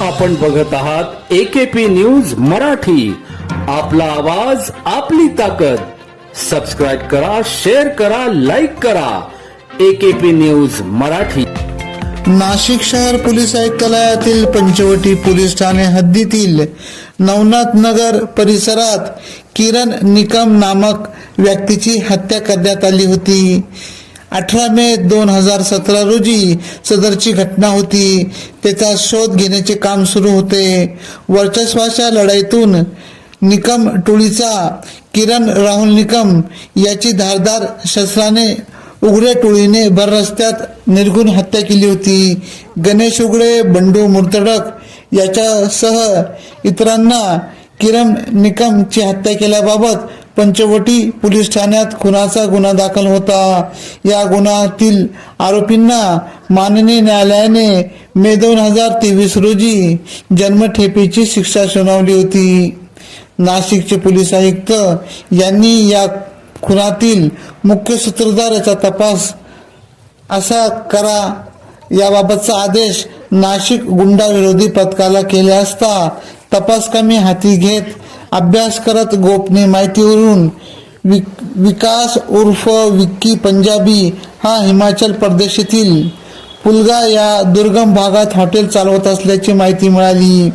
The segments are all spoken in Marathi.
आपण बघत आहात एकेपी न्यूज मराठी. आपला आवाज आपली ताकद. सबस्क्राईब करा शेअर करा लाईक करा. AKP news Marathi. नाशिक शहर पोलीस आयुक्तालयातील पंचवटी पोलीस ठाणे हद्दीतील नवनाथ नगर परिसरात किरण निकम नामक व्यक्तीची हत्या करण्यात आली होती. अठरा मे दोन हजार सतरा रोजी सदरची घटना होती. त्याचा शोध घेण्याचे काम सुरू होते. वर्चस्वाच्या लढाईतून निकम टोळीचा किरण राहुल निकम याची धारदार शस्त्राने उघड्या टोळीने भर रस्त्यात निर्गुण हत्या केली होती. गणेश उघडे बंडू मुर्तडक याच्यासह इतरांना किरण निकमची हत्या केल्याबाबत पंचवटी पोलीस ठाण्यात खुनाचा गुन्हा दाखल होता. या गुन्ह्यातील आरोपींना माननीय न्यायालयाने मे दोन हजार तेवीस रोजी जन्मठेपेची शिक्षा सुनावली होती. नाशिकचे पोलीस आयुक्त यांनी या खुनातील मुख्य सूत्रधाराचा तपास असा करा याबाबतचा आदेश नाशिक गुंडा विरोधी पथकाला केले असता तपास कमी हाती घेत अभ्यास करत गोपनीय माहितीवरून विक- विकास उर्फ विक्की पंजाबी हा हिमाचल प्रदेशातील पुलगा या दुर्गम भागात हॉटेल चालवत असल्याची माहिती मिळाली.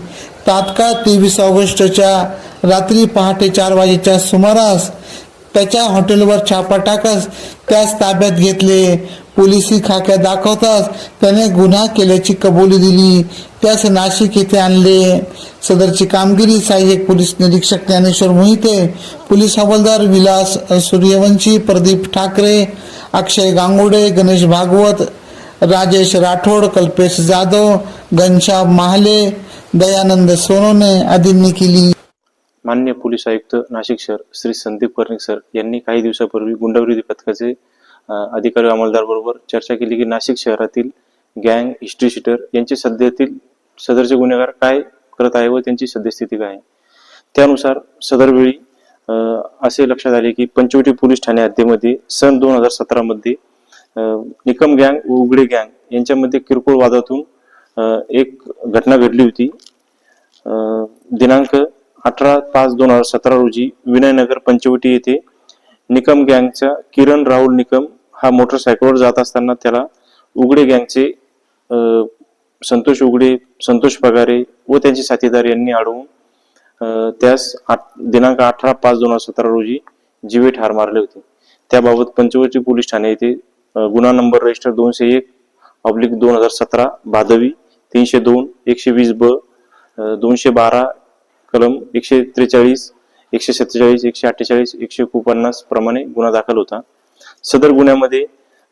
तात्काळ तेवीस ऑगस्टच्या रात्री पहाटे चार वाजेच्या सुमारास त्याच्या हॉटेलवर छापा टाकत त्यास ताब्यात घेतले. पोलिसी खाक्या दाखवताच त्याने गुन्हा केल्याची कबुली दिली. त्यास नाशिक येथे आणले. सदरची कामगिरी सहाय्यक पोलीस निरीक्षक ज्ञानेश्वर मोहिते पोलीस हवालदार विलास सूर्यवंशी प्रदीप ठाकरे अक्षय गांगुडे गणेश भागवत राजेश राठोड कल्पेश जाधव घनश्याम महाले दयानंद सोनोने आदींनी केली. मान्य पोलीस आयुक्त नाशिक शहर श्री संदीप कर्णिक सर यांनी काही दिवसापूर्वी गुंडविरोधी पथकाचे अधिकारी अंमलदार बरोबर चर्चा केली की नाशिक शहरातील गँग हिस्ट्री शिटर यांचे सध्यातील सदरचे गुन्हेगार काय करत आहे व त्यांची सद्यस्थिती काय आहे? त्यानुसार सदरवेळी असे लक्षात आले की पंचवटी पोलीस ठाणे हद्दीमध्ये सन दोन हजार सतरामध्ये निकम गँग व उघडे गँग यांच्यामध्ये किरकोळ वादातून एक घटना घडली होती. दिनांक अठरा पाच दोन हजार सतरा रोजी विनयनगर पंचवटी येथे निकम गँगचा किरण राहुल निकम हा मोटरसायकलवर जात असताना त्याला उघडे गँगचे संतोष उघडे संतोष पगारे व त्यांचे साथीदार यांनी अडवून त्यास आठ- दिनांक अठरा पाच दोन हजार सतरा रोजी जीवे ठार मारले होते. त्याबाबत पंचवटी पोलीस ठाणे येथे गुन्हा नंबर रजिस्टर दोनशे एक ऑब्लिक दोन हजार सतरा भादवी तीनशे दोन एकशे वीस ब दोनशे बारा कलम एकशे त्रेचाळीस एकशे सत्तेचाळीस एकशे अठ्ठेचाळीस एकशे एकोणपन्नास प्रमाणे गुन्हा दाखल होता. सदर गुन्ह्यामध्ये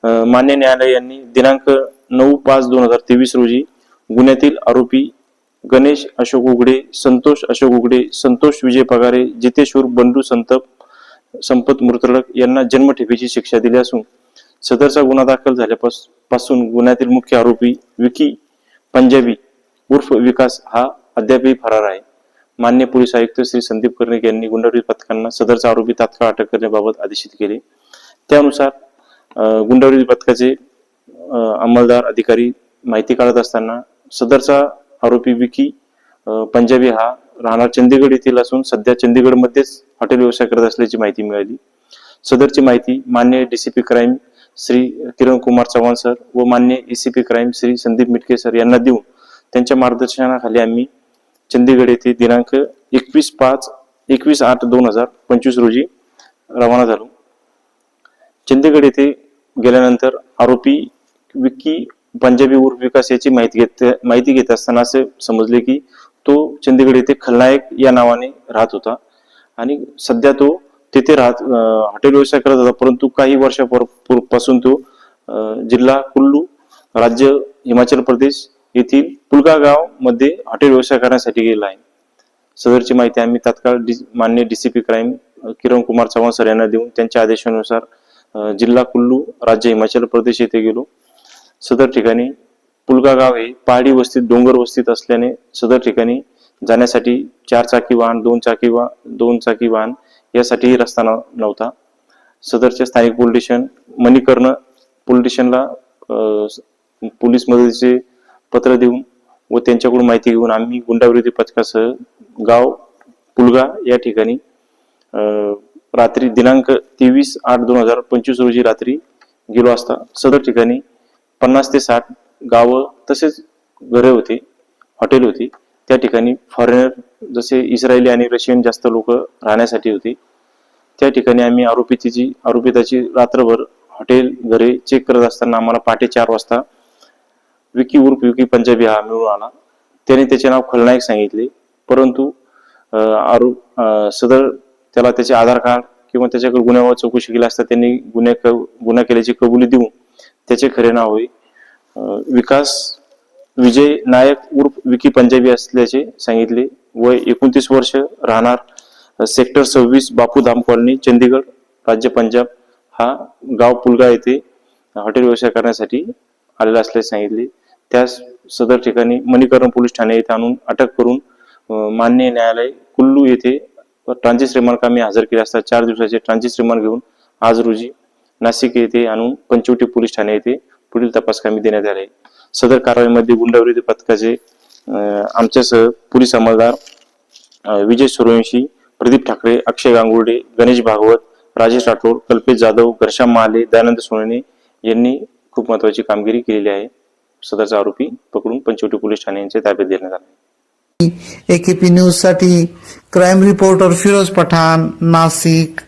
मान्य न्यायालय यांनी दिनांक नऊ पाच दोन हजार तेवीस रोजी गुन्ह्यातील आरोपी गणेश अशोक उघडे संतोष अशोक उघडे संतोष विजय पगारे जितेश्वर बंडू संतप संपत मृतडक यांना जन्मठेपेची शिक्षा दिली असून सदरचा गुन्हा दाखल झाल्यापासून गुन्ह्यातील मुख्य आरोपी विकी पंजाबी उर्फ विकास हा अद्यापही फरार आहे. मान्य पोलीस आयुक्त श्री संदीप कर्णिक यांनी गुंडविरोधी पथकांना सदरचा आरोपी तात्काळ अटक करण्याबाबत आदेशित केले. त्यानुसार गुंडावरील पथकाचे अंमलदार अधिकारी माहिती काढत असताना सदरचा आरोपी विकी पंजाबी हा राहणार चंदीगड येथील असून सध्या चंदीगडमध्येच हॉटेल व्यवसाय करत असल्याची माहिती मिळाली. सदरची माहिती मान्य DCP crime Shri Kiran Kumar Chavan sir व मान्य ACP crime Shri Sandeep Mitke sir यांना देऊन त्यांच्या मार्गदर्शनाखाली आम्ही चंदीगड येथे दिनांक एकवीस पाच एकवीस आठ दोन हजार पंचवीस रोजी रवाना झालो. चंदीगड येथे गेल्यानंतर आरोपी विक्की पंजाबी उर्फ विकास याची माहिती घेत माहिती घेत असताना असे समजले की तो चंदीगड येथे खलनायक या नावाने राहत होता. आणि सध्या तो तेथे राहत हॉटेल व्यवसाय करत होता परंतु काही वर्षापासून तो जिल्हा कुल्लू राज्य हिमाचल प्रदेश येथील पुलगा गावमध्ये हॉटेल व्यवसाय करण्यासाठी गेला आहे. सदरची माहिती आम्ही तात्काळ डी- मान्य DCP crime Kiran Kumar Chavan sir यांना देऊन त्यांच्या आदेशानुसार जिल्हा कुल्लू राज्य हिमाचल प्रदेश येथे गेलो. सदर ठिकाणी पुलगा गाव हे पहाडी वस्तीत डोंगर वस्तीत असल्याने सदर ठिकाणी जाण्यासाठी चार चाकी वाहन दोन चाकी वा दोन चाकी वाहन यासाठीही रस्ता नव्हता. सदरचे स्थानिक पोलीस स्टेशन मणिकर्ण पोलीस स्टेशनला पोलीस मदतीचे पत्र देऊन व त्यांच्याकडून माहिती घेऊन आम्ही गुंडाविरोधी पथकासह गाव पुलगा या ठिकाणी रात्री दिनांक तेवीस आठ दोन हजार पंचवीस रोजी रात्री गेलो असता. सदर ठिकाणी पन्नास ते साठ गावं तसेच घरे होती हॉटेल होती. त्या ठिकाणी फॉरेनर जसे इस्रायली आणि रशियन जास्त लोक राहण्यासाठी होते. त्या ठिकाणी आम्ही आरोपितीची आरोपिताची रात्रभर हॉटेल घरे चेक करत असताना आम्हाला पहाटे चार वाजता विकी उर्फ विकी पंजाबी हा मिळून आला. त्याने त्याचे नाव खलनायक सांगितले. परंतु आरोप सदर त्याला त्याचे आधार कार्ड किंवा त्याच्याकडे गुन्ह्यावर चौकशी केली असता त्यांनी गुन्हे गुन्हा केल्याची कबुली देऊन त्याचे खरे नाव होई विकास विजय नायक उर्फ विकी पंजाबी असल्याचे सांगितले. वय एकोणतीस वर्ष राहणार. सेक्टर सव्वीस बापूधाम कॉलनी चंदीगड राज्य पंजाब. हा गाव पुलगा येथे हॉटेल व्यवसाय करण्यासाठी आलेला असल्याचे सांगितले. त्यास सदर ठिकाणी मणिकरण पोलीस ठाणे येथे आणून अटक करून मान्य न्यायालय कुल्लू येथे ट्रान्झिस रिमार्क कामी हजर केले असता चार दिवसाचे ट्रान्झिस रिमार्क घेऊन आज रोजी नाशिक येथे आणून पंचवटी पोलीस ठाणे येथे पुढील तपास कामी देण्यात आले. सदर कारवाईमध्ये गुंडाविरोधी पथकाचे आमच्यासह पोलीस अंमलदार विजय सूर्यवंशी प्रदीप ठाकरे अक्षय गांगुर्डे गणेश भागवत राजेश राठोड कल्पेश जाधव घनश्याम महाले दयानंद सोनेने यांनी खूप महत्वाची कामगिरी केलेली आहे. सदरचा आरोपी पकडून पंचवटी पोलीस ठाणे यांच्या ताब्यात देण्यात आला. एकेपी न्यूजसाठी क्राईम रिपोर्टर फिरोज पठाण नाशिक.